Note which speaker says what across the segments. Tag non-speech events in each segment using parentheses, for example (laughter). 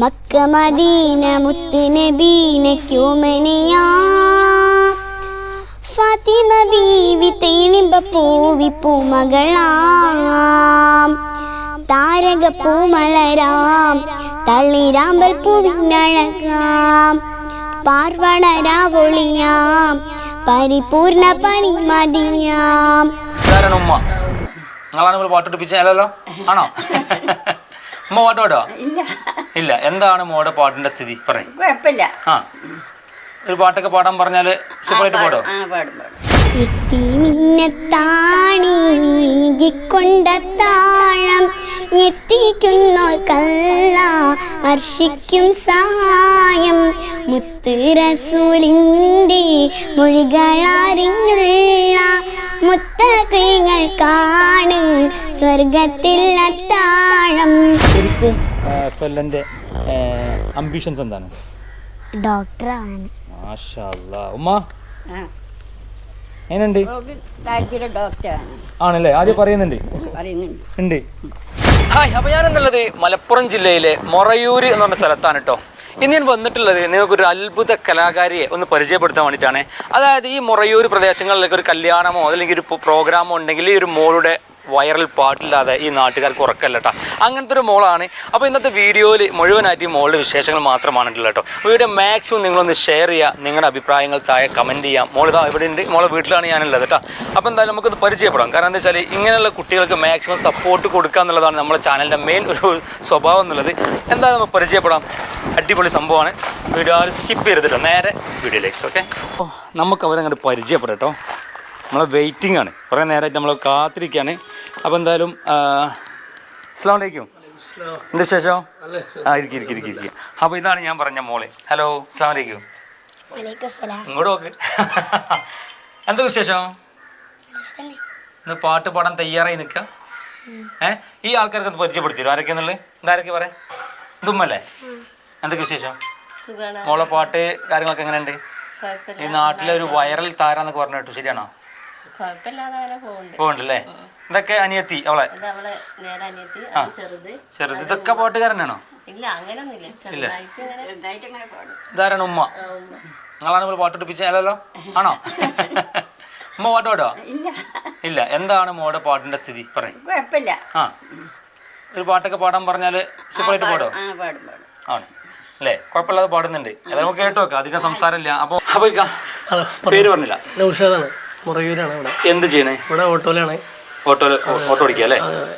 Speaker 1: Mecca Madina മുത്ത് നബീനയ്ക്കുമനിയാ ഫാത്തിമ ബീവി തേനിമ്പ പൂവി പൂമകളാം. താരക പൂമലരാം. തള്ളിരാമ്പൽ പൂവിനഴകാം. പാർവണരാവൊളിയാം പരിപൂർണ പനിമതിയാം
Speaker 2: മതിയാം. ഉമ്മ? നിങ്ങളാണ് ഇപ്പോൾ പാട്ട് പഠിപ്പിച്ചല്ലോ ആണോ? (laughs) പാട്ട് പാടോ
Speaker 3: ഇല്ല.
Speaker 2: ഇല്ല. എന്താണ് മോടെ പാട്ടിന്റെ സ്ഥിതി? പറയും.
Speaker 3: കുഴപ്പമില്ല.
Speaker 2: ആ. ഒരു പാട്ടൊക്കെ പാടാൻ പറഞ്ഞാൽ സൂപ്പറായിട്ട് പാടോ
Speaker 3: ആ പാടും പാടും.
Speaker 1: എത്തിമിന്നത്താണിക്കൊണ്ട താഴം എത്തിക്കുന്നോർക്കല്ല ഹർഷിക്കും സഹായം. മുത്ത് റസൂലിന്റെ മൊഴികളറിഞ്ഞുള്ള മുത്തകൈകൾക്കാണ് സ്വർഗത്തിൽ അത്താഴം.
Speaker 2: ശരിക്കും ഫെല്ലന്റെ അംബിഷൻസ് എന്താണ്?
Speaker 1: ഡോക്ടറാണ്.
Speaker 2: മാഷാ അല്ലാ. ഉമ്മ എങ്ങനെയുണ്ട്?
Speaker 3: താല്പര്യം ഡോക്ടറാണ്.
Speaker 2: ആണല്ലേ? ആദ്യം പറയുന്നുണ്ട്.
Speaker 3: പറയുന്നുണ്ട്.
Speaker 2: ഉണ്ട്. ഹായ് അപ്പോൾ ഞാനെന്നുള്ളത് മലപ്പുറം ജില്ലയിലെ മൊറയൂർ എന്ന് പറഞ്ഞ സ്ഥലത്താണ് കേട്ടോ ഇന്ന് ഞാൻ വന്നിട്ടുള്ളത് നിങ്ങൾക്കൊരു അത്ഭുത കലാകാരിയെ ഒന്ന് പരിചയപ്പെടുത്താൻ വേണ്ടിയിട്ടാണ്. അതായത് ഈ മൊറയൂർ പ്രദേശങ്ങളിലേക്ക് ഒരു കല്യാണമോ അല്ലെങ്കിൽ ഒരു പ്രോഗ്രാമോ ഉണ്ടെങ്കിൽ ഈ ഒരു മോളുടെ വൈറൽ പാട്ടില്ലാതെ ഈ നാട്ടുകാർക്ക് ഉറക്കല്ല കേട്ടോ അങ്ങനത്തെ ഒരു മോളാണ്. അപ്പോൾ ഇന്നത്തെ വീഡിയോയിൽ മുഴുവനായിട്ട് ഈ മോളുടെ വിശേഷങ്ങൾ മാത്രമാണ് കേട്ടോ വീഡിയോ മാക്സിമം നിങ്ങളൊന്ന് ഷെയർ ചെയ്യുക നിങ്ങളുടെ അഭിപ്രായങ്ങൾ താഴെ കമന്റ് ചെയ്യാം. മോളിതാ ഇവിടെ ഉണ്ട് മോളെ വീട്ടിലാണ് ഞാനുള്ളത് കേട്ടോ അപ്പോൾ എന്തായാലും നമുക്കത് പരിചയപ്പെടാം. കാരണം എന്താ വെച്ചാൽ ഇങ്ങനെയുള്ള കുട്ടികൾക്ക് മാക്സിമം സപ്പോർട്ട് കൊടുക്കുക എന്നുള്ളതാണ് നമ്മുടെ ചാനലിന്റെ മെയിൻ ഒരു സ്വഭാവം എന്നുള്ളത്. എന്തായാലും നമുക്ക് പരിചയപ്പെടാം. അടിപൊളി സംഭവമാണ്. വീഡിയോ ആരും സ്കിപ്പ് ചെയ്തിട്ടോ നേരെ വീഡിയോയിലേക്ക്. ഓക്കെ? അപ്പോൾ നമുക്ക് അവരങ്ങോട്ട് പരിചയപ്പെടാം കേട്ടോ നമ്മളെ വെയിറ്റിംഗ് ആണ്. കുറേ നേരമായിട്ട് നമ്മൾ കാത്തിരിക്കുകയാണ് അപ്പോൾ എന്തായാലും അസ്സാം വലൈക്കും എന്താ ശേഷം ആ ഇരിക്കും ഇരിക്കും ഇരിക്കും ഇരിക്കുക അപ്പോൾ ഇതാണ് ഞാൻ പറഞ്ഞ മോളെ. ഹലോ അസ്സാം വലൈക്കും ഇങ്ങോട്ട് നോക്ക്. എന്താ വിശേഷം? ഇന്ന് പാട്ട് പാടാൻ തയ്യാറായി നിൽക്കുക ഏ? ഈ ആൾക്കാർക്ക് ഒന്ന് പരിചയപ്പെടുത്തി തരും ആരൊക്കെയാന്നുള്ളത് ഇതാരൊക്കെ പറയാം? ഇതുമ്മല്ലേ എന്തൊക്കെ വിശേഷം? മോളെ പാട്ട് കാര്യങ്ങളൊക്കെ എങ്ങനെയുണ്ട്? ഈ നാട്ടിലെ ഒരു വൈറൽ താരാന്നൊക്കെ പറഞ്ഞു കേട്ടു ശരിയാണോ?
Speaker 4: കുഴപ്പമില്ലാതെ അങ്ങനെ പോകുന്നുണ്ട്
Speaker 2: പോകണ്ടല്ലേ ഇതൊക്കെ അനിയത്തി അവളെ?
Speaker 4: ഇത് അവളെ നേരെ അനിയത്തി അത് ചെറുത്.
Speaker 2: ചെറുത്. ഇതൊക്കെ പാട്ടുകാരനാണോ?
Speaker 4: ഇല്ല അങ്ങനൊന്നുമില്ല ചെറുതായിട്ട് ഇങ്ങനെ
Speaker 2: ഇതാരാണ് ഉമ്മ? നിങ്ങളാണ് ഇപ്പോൾ പാട്ട് ആണോ? ഉമ്മ പാട്ട് പാടോ
Speaker 3: ഇല്ല.
Speaker 2: ഇല്ല. എന്താണ് മോടെ പാട്ടിന്റെ സ്ഥിതി? പറയും.
Speaker 3: കുഴപ്പമില്ല.
Speaker 2: ആ. ഒരു പാട്ടൊക്കെ പാടാൻ പറഞ്ഞാൽ സൂപ്പറായിട്ട് പാടോ.
Speaker 3: ആ പാടും പാടും.
Speaker 2: ആണ്. അല്ലേ? കുഴപ്പമില്ലാതെ പാടുന്നുണ്ട്. ഏതായാലും നമുക്ക് കേട്ടോ വെക്കാം അധികം സംസാരമില്ല. അപ്പൊ ഇക്ക, പേര് പറഞ്ഞില്ല.
Speaker 5: നൗഷാദാണ് മുറയൂരാണ് ഇവിടെ.
Speaker 2: എന്ത് ചെയ്യണേ?
Speaker 5: ഇവിടെ ഓട്ടോയിലാണ്.
Speaker 2: ഓട്ടോ ഓട്ടോ ഓടിക്കുക അല്ലേ?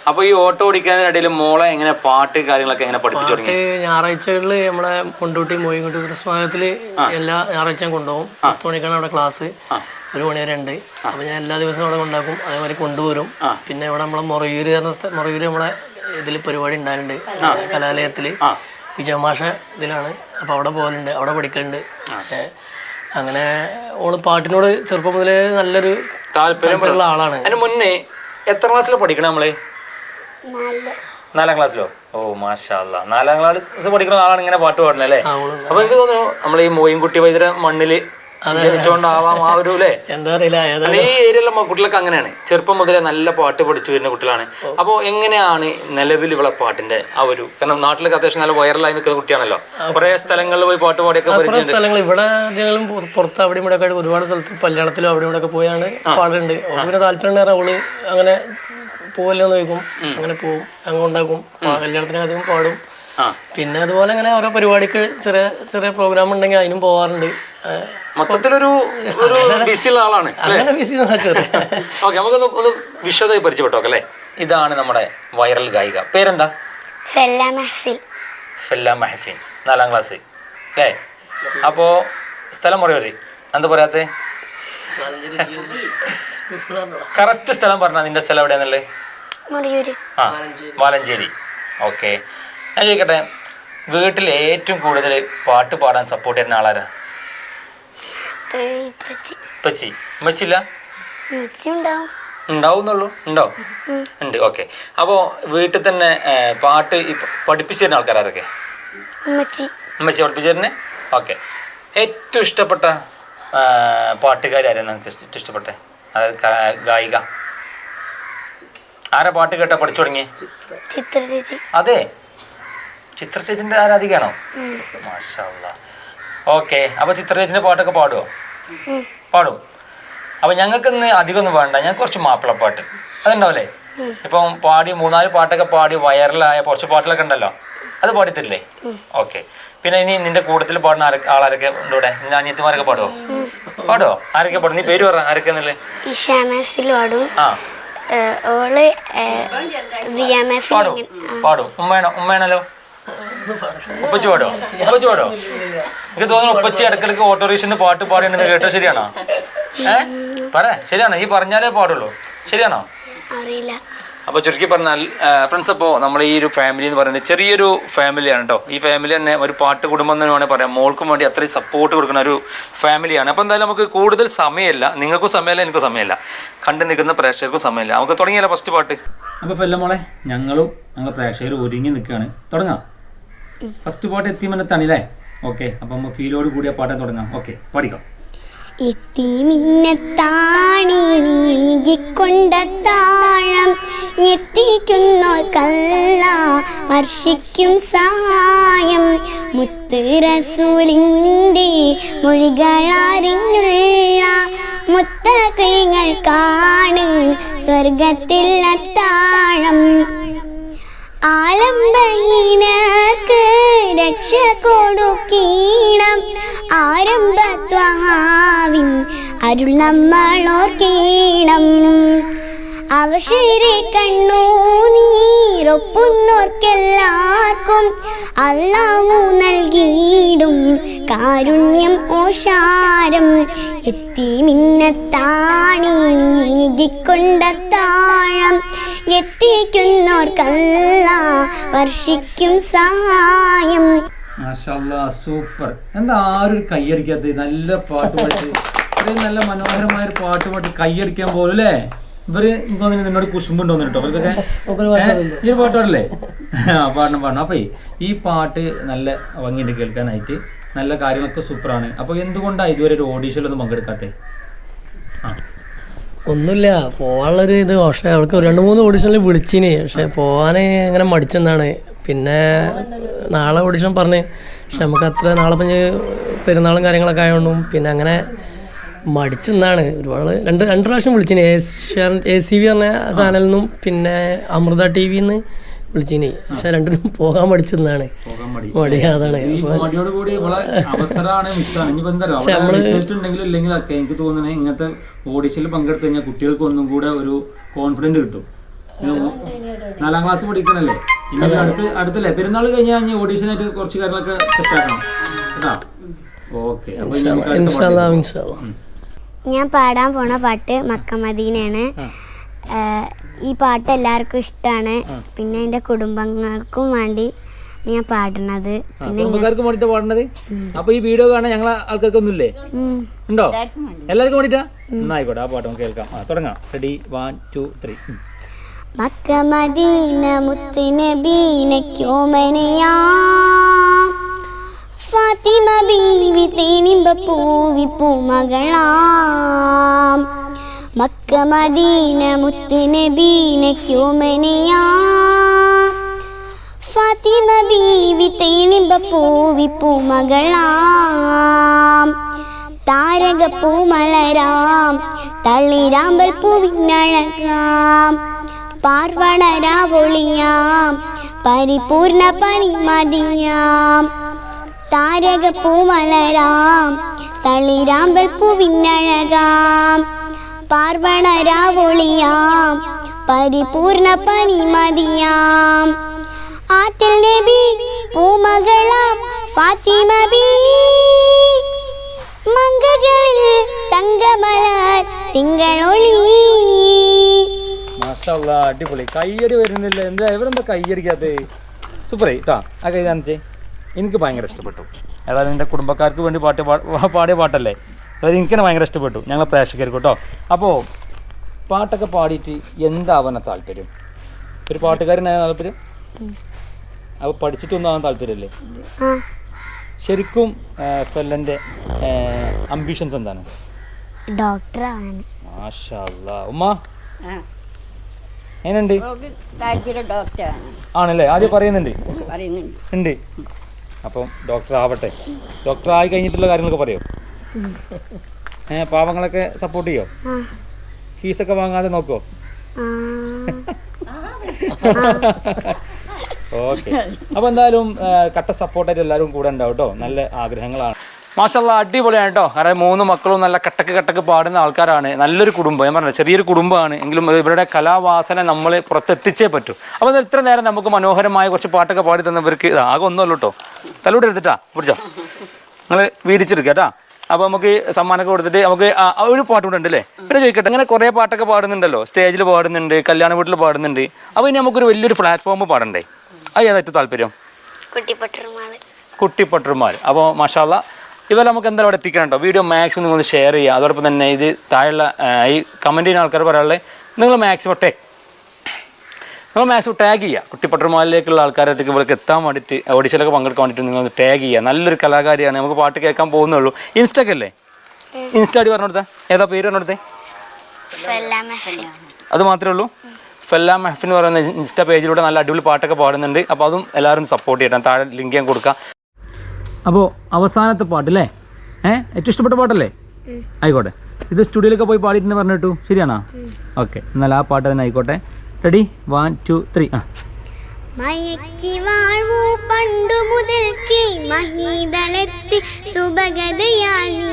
Speaker 2: അപ്പൊ ഈ ഓട്ടോ ഓടിക്കുന്നതിനിടയിൽ മോളെ എങ്ങനെ പാട്ട് കാര്യങ്ങളൊക്കെ എങ്ങനെ പഠിപ്പിച്ചു തുടങ്ങി?
Speaker 5: ഞായറാഴ്ചകളിൽ നമ്മളെ കൊണ്ടൂട്ടി മോയിൻകുട്ടി പ്രസ്ഥാനത്തിൽ എല്ലാ ഞായറാഴ്ചയും കൊണ്ടുപോകും. പത്ത് മണിക്കാണ് അവിടെ ക്ലാസ്. ഒരു മണി വരെ ഉണ്ട്. അപ്പൊ ഞാൻ എല്ലാ ദിവസവും അവിടെ കൊണ്ടാക്കും. അതേപോലെ കൊണ്ടുവരും. പിന്നെ ഇവിടെ നമ്മളെ മുറയൂര് പറഞ്ഞ സ്ഥലം മുറയൂര് നമ്മളെ ഇതിൽ പരിപാടി ഉണ്ടായിട്ടുണ്ട്. കലാലയത്തിൽ. വിജയമാഷ ഇതിലാണ്. അപ്പൊ അവിടെ പോകലുണ്ട്. അവിടെ പഠിക്കലുണ്ട്. അങ്ങനെ ഓൾ പാട്ടിനോട് ചെറുപ്പം മുതലേ നല്ലൊരു
Speaker 2: താല്പര്യം
Speaker 5: താല്പര്യമുള്ള ആളാണ്.
Speaker 2: അതിന് മുന്നേ എത്ര ക്ലാസ്സിലാണ് പഠിക്കണം നമ്മൾ? നാലാം. ക്ലാസ്സിലോ? ഓ മാഷാ നാലാം ക്ലാസ് പഠിക്കുന്ന ആളാണ് ഇങ്ങനെ പാട്ട് പാടുന്നത് അല്ലേ? അപ്പൊ എനിക്ക് തോന്നുന്നു നമ്മൾ ഈ മോയിൻകുട്ടി വൈദ്യര മണ്ണിൽ ജനിച്ചോണ്ടാവാം ആ ഒരു അല്ലേ (laughs)
Speaker 5: എന്താ അറിയില്ല
Speaker 2: ഈ ഏരിയയിലെ കുട്ടികളൊക്കെ അങ്ങനെയാണ്. ചെറുപ്പം മുതലേ നല്ല പാട്ട് പഠിച്ചു വരുന്ന കുട്ടികളാണ്. അപ്പോൾ എങ്ങനെയാണ് നിലവിൽ ഇവിടെ പാട്ടിന്റെ ആ ഒരു കാരണം നാട്ടിലൊക്കെ അത്യാവശ്യം നല്ല വൈറലായി നിൽക്കുന്ന കുട്ടിയാണല്ലോ. കുറെ സ്ഥലങ്ങളിൽ പോയി പാട്ട് പാടിയൊക്കെ
Speaker 5: സ്ഥലങ്ങൾ. ഇവിടെ ഞങ്ങളും പുറത്ത് അവിടെ ഇവിടെ ഒക്കെ ഒരുപാട് സ്ഥലത്ത് കല്യാണത്തിലും അവിടെ ഇവിടെ ഒക്കെ പോയാണ് പാടുന്നുണ്ട്. പിന്നെ താല്പര്യം അവൾ അങ്ങനെ പോവല്ലോ എന്ന് ചോദിക്കും അങ്ങനെ പോവും. അങ്ങനെ ഉണ്ടാക്കും. കല്യാണത്തിന് അധികം പാടും. പിന്നെ അതുപോലെ അങ്ങനെ ഓരോ പരിപാടിക്ക് ചെറിയ ചെറിയ പ്രോഗ്രാം ഉണ്ടെങ്കിൽ അതിനും പോവാറുണ്ട്.
Speaker 2: മൊത്തത്തിലൊരു ഒരു ബിസിയുള്ള ആളാണ്
Speaker 5: അങ്ങനെ ബിസി
Speaker 2: ഓക്കെ നമുക്കൊന്ന് ഒന്ന് വിശദമായി പരിചയപ്പെട്ടോ അല്ലേ? ഇതാണ് നമ്മുടെ വൈറൽ ഗായിക. പേരെന്താ?
Speaker 1: ഫെല്ല മെഹഫിൽ.
Speaker 2: ഫെല്ല മെഹഫീൻ നാലാം ക്ലാസ് അല്ലേ? അപ്പോ സ്ഥലം പറയൂര് എന്താ പറയാത്തെ? കറക്റ്റ് സ്ഥലം പറഞ്ഞാൽ നിന്റെ സ്ഥലം എവിടെയാന്നുള്ളത്?
Speaker 1: മുറിയൂര്.
Speaker 2: ആ വാലഞ്ചേരി. ഓക്കെ. ഞാൻ ചോദിക്കട്ടെ വീട്ടിൽ ഏറ്റവും കൂടുതൽ പാട്ട് പാടാൻ സപ്പോർട്ട് ചെയ്യുന്ന ആളാരാ? പച്ചി
Speaker 1: ഉണ്ടാവും
Speaker 2: ഉണ്ടാവുന്നുള്ളൂ. ഉണ്ടോ? ഉണ്ട്. ഓക്കെ. അപ്പോൾ വീട്ടിൽ തന്നെ പാട്ട് പഠിപ്പിച്ചിരുന്ന പഠിപ്പിച്ചു തരുന്ന ആൾക്കാരൊക്കെ
Speaker 1: ഉമ്മച്ചി
Speaker 2: പഠിപ്പിച്ചു തരുന്നേ ഓക്കെ. ഏറ്റവും ഇഷ്ടപ്പെട്ട പാട്ടുകാരായിരുന്നു നിങ്ങൾക്ക് ഏറ്റവും ഇഷ്ടപ്പെട്ടെ? അതായത് ഗായിക. ആരാ പാട്ട് കേട്ടാ പഠിച്ചു തുടങ്ങി
Speaker 1: ചിത്ര ചേച്ചി.
Speaker 2: അതെ. ചിത്ര ചേച്ചിന്റെ ആരാധികയാണോ? മാഷാ ഓക്കെ അപ്പൊ ചിത്ര ചേച്ചിന്റെ പാട്ടൊക്കെ പാടുവോ? പാടും. അപ്പൊ ഞങ്ങൾക്ക് ഇന്ന് അധികം ഒന്നും വേണ്ട ഞങ്ങൾക്ക് കുറച്ച് മാപ്പിളപ്പാട്ട് അതുണ്ടാവില്ലേ ഇപ്പം പാടി മൂന്നാൽ പാട്ടൊക്കെ പാടി വൈറലായ കുറച്ച് പാട്ടുകളൊക്കെ ഉണ്ടല്ലോ? അത് പാടിത്തരില്ലേ? ഓക്കെ. പിന്നെ ഇനി നിന്റെ കൂട്ടത്തിൽ പാടുന്ന ആരൊക്കെ ആളാരൊക്കെ ഉണ്ട് ഇവിടെ? നിന്റെ അനിയത്തിമാരൊക്കെ പാടുവോ? പാടുവോ? ആരൊക്കെ പാടും? നീ പേര് പറ ആരൊക്കെ
Speaker 1: പാടും.
Speaker 2: പാടും. ഉമ്മയാണോ ഉമ്മയാണല്ലോ? ഉപ്പച്ചി പാടോ ഉപ്പച്ചു പാടോ എനിക്ക് തോന്നുന്നു ഉപ്പച്ചി ഇടക്കിടക്ക് ഓട്ടോറിക്ഷന്ന് പാട്ട് പാടിയുണ്ടെന്ന് കേട്ടോ ശരിയാണോ? ഏ? പറ ശരിയാണോ? ഈ പറഞ്ഞാലേ പാടുള്ളൂ. ശരിയാണോ?
Speaker 1: അറിയില്ല.
Speaker 2: അപ്പോൾ ചുരുക്കി പറഞ്ഞാൽ ഫ്രണ്ട്സ് അപ്പോൾ നമ്മൾ ഈ ഒരു ഫാമിലി എന്ന് പറയുന്നത് ചെറിയൊരു ഫാമിലിയാണ് കേട്ടോ ഈ ഫാമിലി തന്നെ ഒരു പാട്ട് കുടുംബം എന്ന് വേണമെങ്കിൽ പറയാം. മോൾക്കും വേണ്ടി അത്രയും സപ്പോർട്ട് കൊടുക്കുന്ന ഒരു ഫാമിലിയാണ് അപ്പോൾ എന്തായാലും നമുക്ക് കൂടുതൽ സമയമില്ല. നിങ്ങൾക്കും സമയമില്ല എനിക്കും സമയമില്ല. കണ്ടു നിൽക്കുന്ന പ്രേക്ഷകർക്കും സമയമില്ല. നമുക്ക് തുടങ്ങിയല്ലോ ഫസ്റ്റ് പാട്ട്. അപ്പോൾ ഫെല്ല മോളെ ഞങ്ങളും ഞങ്ങൾ പ്രേക്ഷകർ ഒരുങ്ങി നിൽക്കുകയാണ്. തുടങ്ങാം. ഫസ്റ്റ് പാട്ട് എത്തി അല്ലേ ഓക്കെ അപ്പം നമ്മൾ ഫീലോട് കൂടിയ പാട്ടേ തുടങ്ങാം. ഓക്കെ പഠിക്കാം.
Speaker 1: എത്തി മിന്നത്താണി നീങ്ങിക്കൊണ്ടത്താഴം താഴം. എത്തിക്കുന്നോ കല്ല വർഷിക്കും സഹായം. മുത്ത് റസൂലിന്റെ മൊഴികളറിഞ്ഞുള്ള മുത്തകൈകൾ കാണ്. സ്വർഗത്തിൽ അത്താഴം ആലംബഹീനർക്ക് രക്ഷ കൊടുക്കീണം. ആരംഭത്വഹാവിൻ അരുൾ നമ്മളോർക്കീണം അവശരെ കണ്ണു നീരൊപ്പുന്നോർക്കെല്ലാവർക്കും അള്ളാഹു നൽകിയിടും കാരുണ്യം ഓഷാരം എത്തി മിന്നത്താണിക്കൊണ്ട താഴം എത്തിക്കുന്നോർക്കല്ല വർഷിക്കും സഹായം.
Speaker 2: സൂപ്പർ. എന്താ ആരും കയ്യടിക്കാത്ത നല്ല പാട്ട് പാട്ട് ഇത്രയും നല്ല മനോഹരമായ ഒരു പാട്ട് പാട്ട് കൈയടിക്കാൻ പോലും അല്ലേ? ഇവർ തോന്നുന്നു നിന്നോട് കുശുമ്പുണ്ടോന്നു കേട്ടോ. അവർക്കൊക്കെ (laughs) ഏ? ഈ ഒരു പാട്ട് പാടല്ലേ ആ പാടണം പാടണം. അപ്പൊ ഈ പാട്ട് നല്ല ഭംഗിയുണ്ട് കേൾക്കാനായിട്ട്. നല്ല കാര്യങ്ങളൊക്കെ സൂപ്പറാണ്. അപ്പൊ എന്തുകൊണ്ടാണ് ഇതുവരെ ഒരു ഓഡീഷനിലൊന്നും പങ്കെടുക്കാത്തേ? ആ.
Speaker 5: ഒന്നുമില്ല. പോകാനുള്ളൊരു ഇത്. പക്ഷേ അവൾക്ക് രണ്ട് മൂന്ന് ഓഡിഷനിൽ വിളിച്ചിന്. പക്ഷെ പോകാൻ അങ്ങനെ മടിച്ചെന്നാണ്. പിന്നെ നാളെ ഓഡിഷൻ പറഞ്ഞ്. പക്ഷെ നമുക്ക് അത്ര നാളെ പിന്നെ പെരുന്നാളും കാര്യങ്ങളൊക്കെ ആയതുകൊണ്ടും പിന്നെ അങ്ങനെ മടിച്ചെന്നാണ്. ഒരുപാട് രണ്ട് രണ്ട് പ്രാവശ്യം വിളിച്ചിന്. ഏഷ്യാൻ എ സി വി പറഞ്ഞ ചാനലിൽ നിന്നും പിന്നെ അമൃത ടി വിന്ന് വിളിച്ചിന്. പക്ഷെ രണ്ടിനും പോകാൻ മടിച്ചെന്നാണ്.
Speaker 2: മടി.
Speaker 5: അതാണ്.
Speaker 2: ഇല്ലെങ്കിലും ഒക്കെ എനിക്ക് തോന്നുന്നത് ഇങ്ങനത്തെ ഓഡിഷനിൽ പങ്കെടുത്തു കഴിഞ്ഞാൽ കുട്ടികൾക്ക് ഒന്നും കൂടെ ഒരു കോൺഫിഡന്റ് കിട്ടും. നാലാം ക്ലാസ് പഠിക്കണല്ലേ? ഇനി അടുത്ത് അടുത്തല്ലേ? പെരുന്നാൾ കഴിഞ്ഞാൽ ഞാൻ ഓഡീഷനായിട്ട് കുറച്ച് കാര്യങ്ങളൊക്കെ സെറ്റ് ആക്കണം. കേട്ടോ? ഓക്കെ.
Speaker 1: ഞാൻ പാടാൻ പോണ പാട്ട് മക്കമദീനയാണ്. ഏഹ് ഈ പാട്ട് എല്ലാവർക്കും ഇഷ്ടമാണ് പിന്നെ എന്റെ കുടുംബങ്ങൾക്കും വേണ്ടി ഞാൻ പാടുന്നത്.
Speaker 2: കുടുംബക്കാർക്കും വേണ്ടിട്ട് പാടുന്നത്? അപ്പൊ ഈ വീഡിയോ കാണാൻ ഞങ്ങളെ ആൾക്കാർക്ക്
Speaker 1: ഒന്നുമില്ലേ.
Speaker 2: ഉണ്ടോ? എല്ലാവർക്കും വേണ്ടിട്ടാ എന്നായിക്കോട്ടെ ആ പാട്ട് നമുക്ക് കേൾക്കാം. തുടങ്ങാം. Ready one two three
Speaker 1: Makka Madina മുത്ത് നബീനയ്ക്കോമനയാ ഫാത്തിമ ബീവി തേനിമ്പ പൂവി പൂമകളാം മക്ക മദീന മുത്ത് നബീനയ്ക്കോമനയാ ഫാത്തിമ ബീവി തേനിമ്പ പൂവി പൂമകളാം താരക പൂമലരാം തള്ളിരാമ്പൽ പൂവിനഴകാം. പാർവണരാവൊളിയാം പരിപൂർണ പനിമതിയാം താരക പൂമലരാം തളിരാമ്പൽ പൂവിന്നഴകാം പാർവണരാവൊളിയാം പരിപൂർണ പനിമതിയാം. ആറ്റൽ നബി പൂമകളാം ഫാത്തിമ ബീ. മങ്കകളിൽ തങ്കമലർ തിങ്കളൊളി.
Speaker 2: അടിപൊളി. കയ്യടി വരുന്നില്ല. എന്താ ഇവരെന്താ കയ്യടിക്കാത്ത? സൂപ്പറായി കേട്ടോ ആ കൈ കാണിച്ചേ. എനിക്ക് ഭയങ്കര ഇഷ്ടപ്പെട്ടു. അതായത് നിന്റെ കുടുംബക്കാർക്ക് വേണ്ടി പാട്ട് പാ- പാടിയ പാട്ടല്ലേ? അതായത് എനിക്ക് തന്നെ ഭയങ്കര ഇഷ്ടപ്പെട്ടു. ഞങ്ങൾ പ്രേക്ഷകർക്ക് കേട്ടോ അപ്പോൾ പാട്ടൊക്കെ പാടിയിട്ട് എന്താവാനാ താല്പര്യം? ഒരു പാട്ടുകാരനായ താല്പര്യം? അപ്പോൾ പഠിച്ചിട്ടൊന്നും ആവാൻ താല്പര്യമല്ലേ ശരിക്കും ഫെല്ലന്റെ അംബിഷൻസ് എന്താണ്?
Speaker 1: ഡോക്ടർ
Speaker 2: മാഷാ ഉമ്മ? എങ്ങനെയുണ്ട്? ആണല്ലേ? ആദ്യം പറയുന്നുണ്ട്.
Speaker 3: പറയുന്നുണ്ട്.
Speaker 2: ഉണ്ട്. അപ്പം ഡോക്ടർ ആവട്ടെ. ഡോക്ടർ ആയി കഴിഞ്ഞിട്ടുള്ള കാര്യങ്ങളൊക്കെ പറയോ? ഏഹ് പാവങ്ങളൊക്കെ സപ്പോർട്ട് ചെയ്യോ? ഫീസൊക്കെ വാങ്ങാതെ നോക്കോ? ഓക്കെ (laughs) അപ്പോൾ എന്തായാലും കട്ട സപ്പോർട്ടായിട്ട് എല്ലാവരും കൂടെ ഉണ്ടാവും കേട്ടോ നല്ല ആഗ്രഹങ്ങളാണ്. മാഷല്ല അടിപൊളിയാണ് കേട്ടോ കാരണം മൂന്ന് മക്കളും നല്ല കട്ടക്ക് കട്ടക്ക് പാടുന്ന ആൾക്കാരാണ്. നല്ലൊരു കുടുംബം. ഞാൻ പറഞ്ഞത് ചെറിയൊരു കുടുംബമാണ്. എങ്കിലും ഇവരുടെ കലാവാസന നമ്മൾ പുറത്തെത്തിച്ചേ പറ്റൂ. അപ്പോൾ ഇത്ര നേരം നമുക്ക് മനോഹരമായ കുറച്ച് പാട്ടൊക്കെ പാടി തന്നവർക്ക് ആകെ ഒന്നുമല്ലോ കേട്ടോ തലൂടെ എടുത്തിട്ടാ പിടിച്ചോ. നിങ്ങൾ വീതിച്ചെടുക്കുക കേട്ടോ. അപ്പോൾ നമുക്ക് സമ്മാനമൊക്കെ കൊടുത്തിട്ട് നമുക്ക് ഒരു പാട്ട് കൂടെ ഉണ്ട് അല്ലേ പിന്നെ ചോദിക്കട്ടെ അങ്ങനെ കുറേ പാട്ടൊക്കെ പാടുന്നുണ്ടല്ലോ. സ്റ്റേജിൽ പാടുന്നുണ്ട് കല്യാണ വീട്ടിൽ പാടുന്നുണ്ട്. അപ്പോൾ ഇനി നമുക്കൊരു വലിയൊരു പ്ലാറ്റ്ഫോം പാടണ്ടേ? അത് ഏതാ താല്പര്യം?
Speaker 1: കുട്ടിപ്പട്ടർമാർ
Speaker 2: കുട്ടിപ്പട്ടർമാർ അപ്പോൾ മഷാല ഇവരെ നമുക്ക് എന്തായാലും അവിടെ എത്തിക്കണം കേട്ടോ വീഡിയോ മാക്സിമം നിങ്ങൾ ഷെയർ ചെയ്യുക. അതോടൊപ്പം തന്നെ ഇത് താഴെയുള്ള ഈ കമന്റ് ചെയ്യുന്ന ആൾക്കാർ പറയാനുള്ളത് നിങ്ങൾ മാക്സിമം ടേ നിങ്ങൾ മാക്സിമം ടാഗ് ചെയ്യുക. കുട്ടിപ്പട്ടർമാലിലേക്കുള്ള ആൾക്കാരത്തേക്ക് ഇവിടേക്ക് എത്താൻ വേണ്ടിയിട്ട് ഓഡീഷനിലൊക്കെ പങ്കെടുക്കാൻ വേണ്ടിയിട്ട് നിങ്ങൾ ടാഗ് ചെയ്യുക. നല്ലൊരു കലാകാരിയാണ്. നമുക്ക് പാട്ട് കേൾക്കാൻ പോകുന്നുള്ളൂ. ഇൻസ്റ്റൊക്കെ അല്ലേ? ഇൻസ്റ്റ അടി പറഞ്ഞു കൊടുത്തേ ഏതാ പേര് പറഞ്ഞു കൊടുത്തേ അത് മാത്രമേ ഉള്ളൂ. ഫെല്ലാ മെഹഫിൻ എന്ന് പറയുന്ന ഇൻസ്റ്റാ പേജിലൂടെ നല്ല അടിപൊളി പാട്ടൊക്കെ പാടുന്നുണ്ട്. അപ്പോൾ അതും എല്ലാവരും സപ്പോർട്ട് ചെയ്യണം. താഴെ ലിങ്ക് ഞാൻ കൊടുക്കാം. അപ്പോൾ അവസാനത്തെ പാട്ട് അല്ലേ ഏഹ് ഏറ്റവും ഇഷ്ടപ്പെട്ട പാട്ടല്ലേ? ആയിക്കോട്ടെ. ഇത് സ്റ്റുഡിയോയിലൊക്കെ പോയി പാടിയിട്ടുണ്ട് കേട്ടു. ശരിയാണോ? ഓക്കെ. എന്നാൽ ആ പാട്ട് തന്നെ ആയിക്കോട്ടെ. റെഡി വൺ ടു ത്രീ ആ.
Speaker 1: മയക്കി വാഴ്വു പണ്ടു മുതൽക്കേ മഹീതളെത്തി സുഭഗതയാനി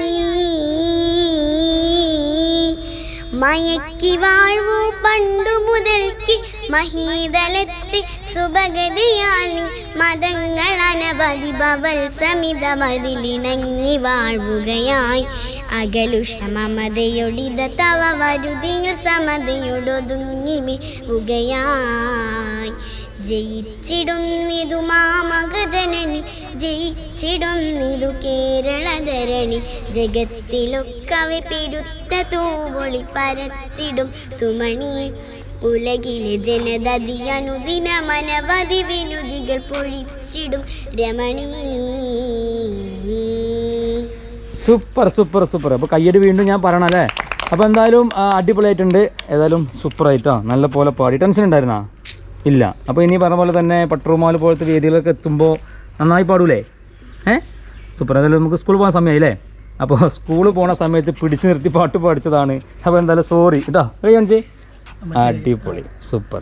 Speaker 1: മയക്കി വാഴ്വു പണ്ടു മുതൽക്ക് മഹീതലത്തി സുഭഗതയാനി മതങ്ങൾ അനവധി ഭവൽ സമിത മതിലിണങ്ങി വാഴുകയായി. അകലുഷ മമതയൊടിത തവ വരുതിയിൽ സമതയൊടൊതുങ്ങി വിവുകയായി ജയിച്ചിടുന്നിതു മാമക ജനനി ജയിച്ചിടുന്നിതു കേരളധരണി. ജഗത്തിലൊക്കവെ പിടുത്ത തൂവൊളി പരത്തിടും സുമണി. ഉലകിലെ ജനതതി അനുദിന മനവധി വിനുതികൾ പൊഴിച്ചിടും രമണീ.
Speaker 2: Super super super. അപ്പോൾ കയ്യടി വീണ്ടും ഞാൻ പറയണം അല്ലേ അപ്പോൾ എന്തായാലും അടിപൊളിയായിട്ടുണ്ട്. ഏതായാലും സൂപ്പറായിട്ടോ നല്ല പോലെ പാടി. ടെൻഷൻ ഉണ്ടായിരുന്നാ? ഇല്ല. അപ്പോൾ ഇനി പറഞ്ഞ പോലെ തന്നെ പട്ടുറുമാൽ പോലത്തെ വേദികളൊക്കെ എത്തുമ്പോൾ നന്നായി പാടൂലേ? ഏ? സൂപ്പർ. ഏതായാലും നമുക്ക് സ്കൂളിൽ പോകാൻ സമയമായില്ലേ അപ്പോൾ സ്കൂളിൽ പോണ സമയത്ത് പിടിച്ചു നിർത്തി പാട്ട് പാടിച്ചതാണ്. അപ്പോൾ എന്തായാലും സോറി കേട്ടോ കഴിയാൻ അടിപൊളി. സൂപ്പർ.